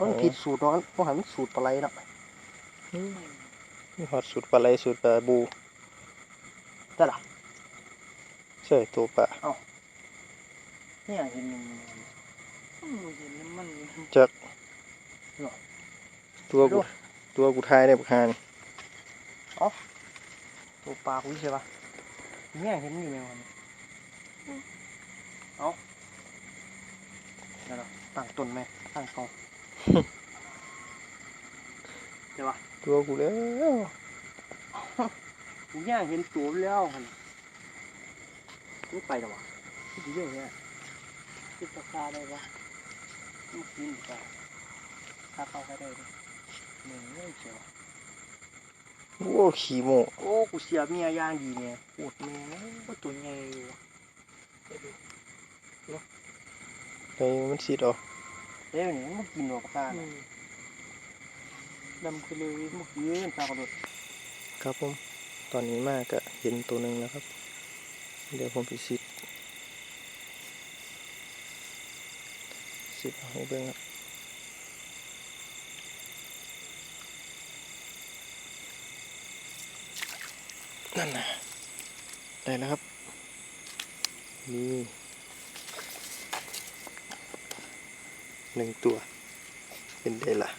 มันผิดสูตรเนาะมันหันมันสูตรปลาไหลเนาะนี่ฮอดสูตรปลาไหลสูตรปลาบูได้หรอใช่ตัวปลาเนี่ยเห็นมันเห็นแล้วมันจากตัวกูตัวกูทายได้บุคานี่ตัวปลาคุยใช่ปะเนี่ยเห็นอยู่ไหมมันเอาได้หรอตั้งต้นไหมตั้งกอง เดี๋ยววะตัวกูแล้วผมย่างเห็นตัวแล้วมันมันไปแล้ววะที่เยอะเนี่ยติดราคาได้ปะมันกินไปถ้าเข้าไปได้เลยหนึ่งเรื่องเชียวโอ้ขี้โมโอ้กูเสียเมียย่างดีเนี่ยปวดแม่งก็ตัวใหญ่อยู่ไปมันสีดออกเอ้ยเนี่ยมันกินหรอกปลาอืเนี่ยมดำคือเลยมันกินปลากระโดดครับผม ตอนนี้มากก็เห็นตัวหนึ่งแล้วครับ เดี๋ยวผมไปซิดซิดเอาให้เบิ่งครับนั่นนะได้แล้วครับ นี่ หนึ่งตัว เป็นได้ละ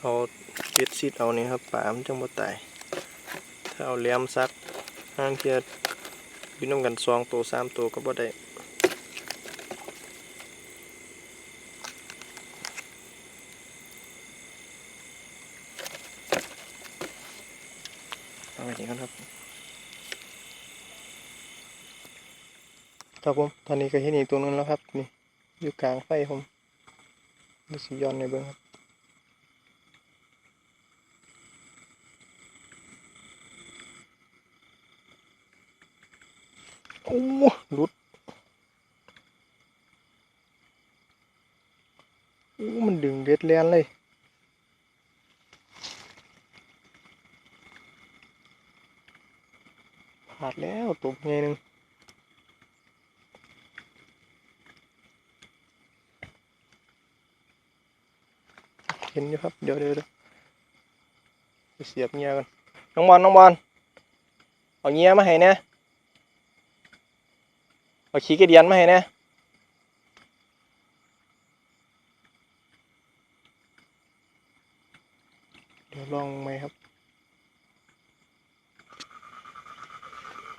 เอาเบ็ดซิดเอานี่ครับปลามันจังบ่ตาย ถ้าเอาแหลมซักห้างเทียอยืนน้ำกันสองตัวสามตัวก็บ่ได้เอาไปนี่กันครับ ครับผม ตอนนี้ก็เห็นอีกตัวนึงแล้วครับ นี่ อยู่กลางไฟผมดูสิย้อนในเบิ้องครับโอ้หลุดโอ้มันดึงเด็ดแลนเลยพลาดแล้วตบไงหนึ่งเห็นอยู่ครับ เดี๋ยวเดี๋ยวเดี๋ยวไปเสียบเงียกันน้องบอลน้องบอลเอาเงียมาให้เนี่ยเอาขี้กระเดียนมาให้นะเดี๋ยวลองไหมครับ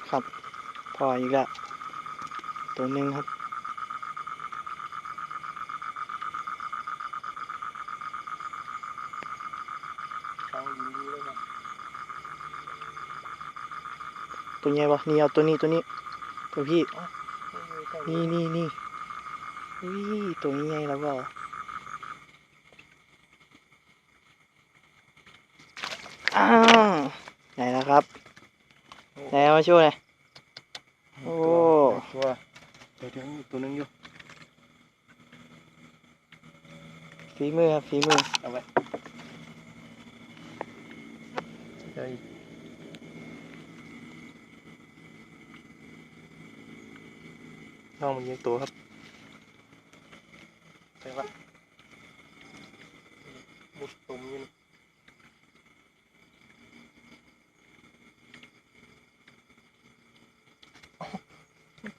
ครับ พออีกแล้วตัวหนึ่งครับ ฟังดีๆเลยครับ ตัวใหญ่ปะนี่เอาตัวนี้ตัวนี้ตัวพี่นี่นี่นี่อุ้ยตัวนี้ใหญ่แล้วเปล่าอ้าวไหนแล้วครับไหนมาช่วยหน่อยโอ้ตัวเดี๋ยวเดี๋ยวตัวนึงอยู่ฝีมือครับฝีมือเอาไว้ เดี๋ยวอีกน้องมันยิงตัวครับใช่ปะมุดตุ่มยิน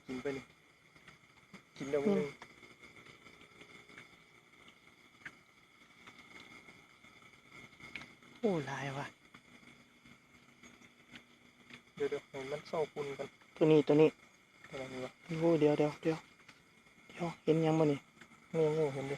กินไปนี่กินแล้วมึงโอ้ลายว่ะ เดี๋ยวเดี๋ยวให้มันเศร้าปุ่นกันตัวนี้ตัวนี้อะไรนี่วะโอ้เดี๋ยวเดี๋ยวเดี๋ยวเดี๋ยวเห็นยังบ่นี่นี่นี่เห็นดิ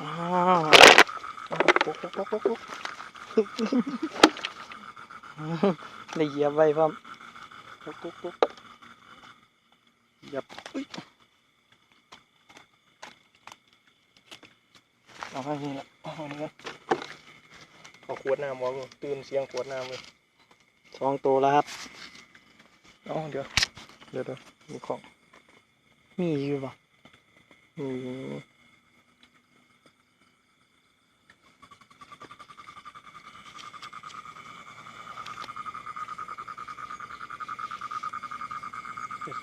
อ้าว ปุ๊กปุ๊กปุ๊กปุ๊กปุ๊กเลยเหยียบไว้พร้อมปุ๊กปุ๊กปุ๊กเหยียบอุ๊ยเอาไปนี่ละเอาอันนี้กันเอาขวดน้ำวางตื่นเสียงขวดน้ำเลยสองตัวแล้วครับเอ๋อเดี๋ยว เดี๋ยวเดี๋ยวมีของ มีอยู่ปะมี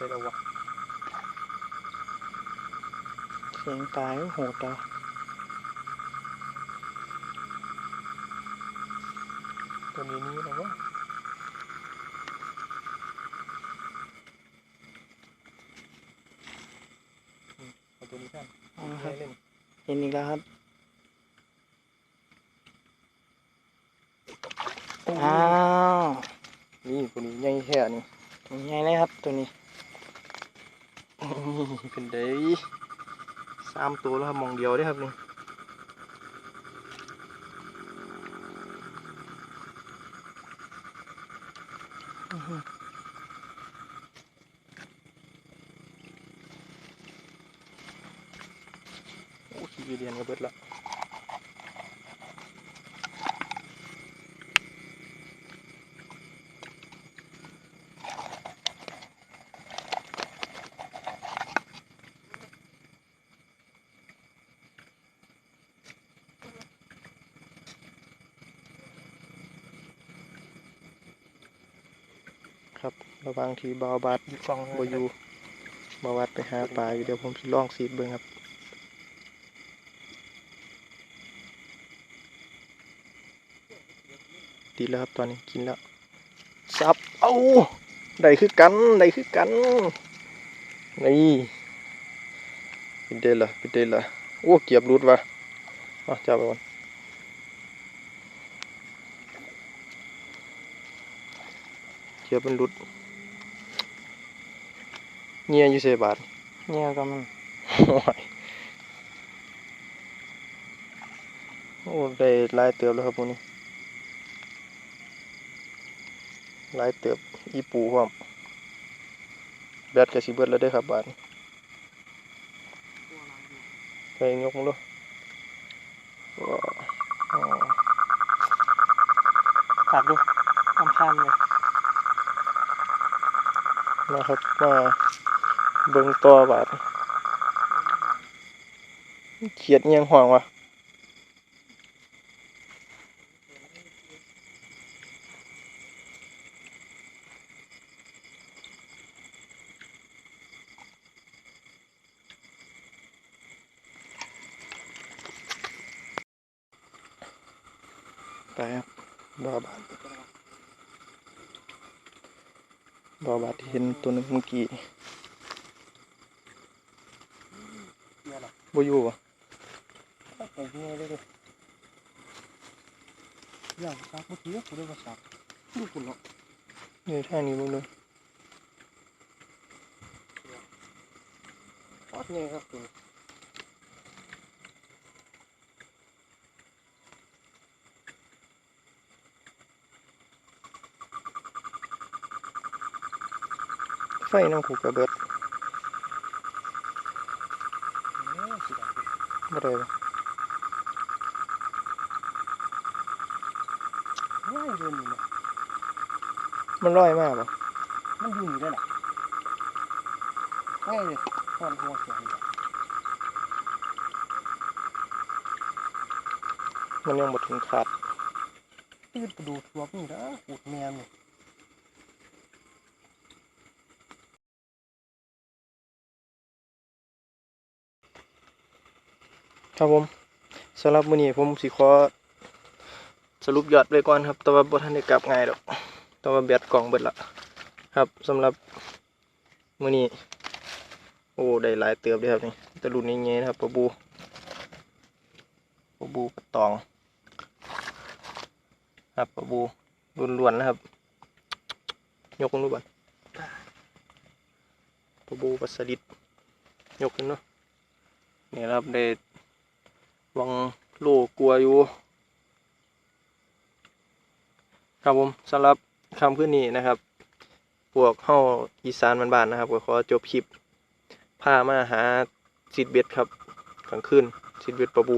จะใส่แล้ววะเสียงตายโหดอะตัวนี้นี่แล้วะเอาตัวนี้กันเอาละเล่นเห็นอีกแล้วครับอ้าว นี่ตัวนี้ใหญ่แค่นี่ตัวใหญ่เลยครับตัวนี้ เป็นได้สามตัวแล้วครับมองเดียวได้อครับนี่โอ้ขี้เรียนก็เบิดละค รับระหวังที่บาวบัดกล่องบอยู่บาวบัดไปหาปลาอยู่เดี๋ยวผมสิลองสีดเบิ่งครับติดแล้วครับตอนนี้กินแล้วซับเอาได้คือกันได้คือกันนี่เป็นเดลล่ะเป็นเดลล่ะโอ้เกียบรุดว่ะเอะจับไปก่อนเกียบมันรุด เงียอยู่เสบาทเนี่ยก็มันโอ้ยโอ้ได้หลายเติบแล้วครับพวกนี้หลายเติบอีปูพร้อมแบตก็สิเบิดแล้วเด้อครับบาดนี้ไปยกมึงดูว้าวอ๋อฝากดูทำพันเลยนะครับมา เบิ่งต่อบาดนี้เขียดเอียงห่วงวะไปครับบาบาดบาบาดที่เห็นตัวหนึงเมื่อกี้นี่ เนี่ยหรอ บ่อยู่วะไปเงี้ยเลยดิอย่างซักเมื่อกี้กูได้มาซักดูคุณเนาะนี่ทางนี้มึงเลยวัดเนี่ยครับคุณไฟน้ำขู่กระเบิด เอ้ยสิได้ บ่ได้ปะง่ายเดินอยู่เนี่ยมันลอยมากปะมันอยู่นี่ได้หรอง่ายเลยตอนหัวเสียงเนี่ยมันยังบ่ถึงขาดตื่นไปดูทัวร์นี่นะอุดแมนเนี่ ครับผมสำหรับมื้อนี้ผมสิขอสรุปยอดไว้ก่อนครับ แต่ว่าบ่ทันได้กลับง่ายดอกแต่ว่าแบตกล่องเบิดละครับสำหรับมื้อนี้โอ้ได้หลายเติบเลยครับนี่ตะรุ่นนี้เงี้นะครับปลาบูปลาบูปลาตอง ครับปลาบูล้วนๆนะครับ ยกขึ้นดูก่อนปลาบูปลาสลิดยกขึ้นเนาะนี่ครับได้ วังโลกลัวอยู่ ครับผมสำหรับคำขึ้นนี้นะครับ พวกเฮาอีสานบ้านๆนะครับก็ขอจบคลิปพามาหาซิดเบ็ดครับกลางคืนซิดเบ็ดปลาบู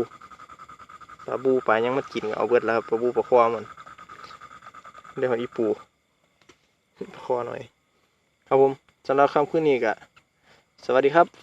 ปลาบูปลายังมันกินเอาเบิดแล้วครับปลาบูปลาคอมันเรียกว่าอีปูปลาคอหน่อย ครับผมสำหรับคำขึ้นนี้ก็สวัสดีครับ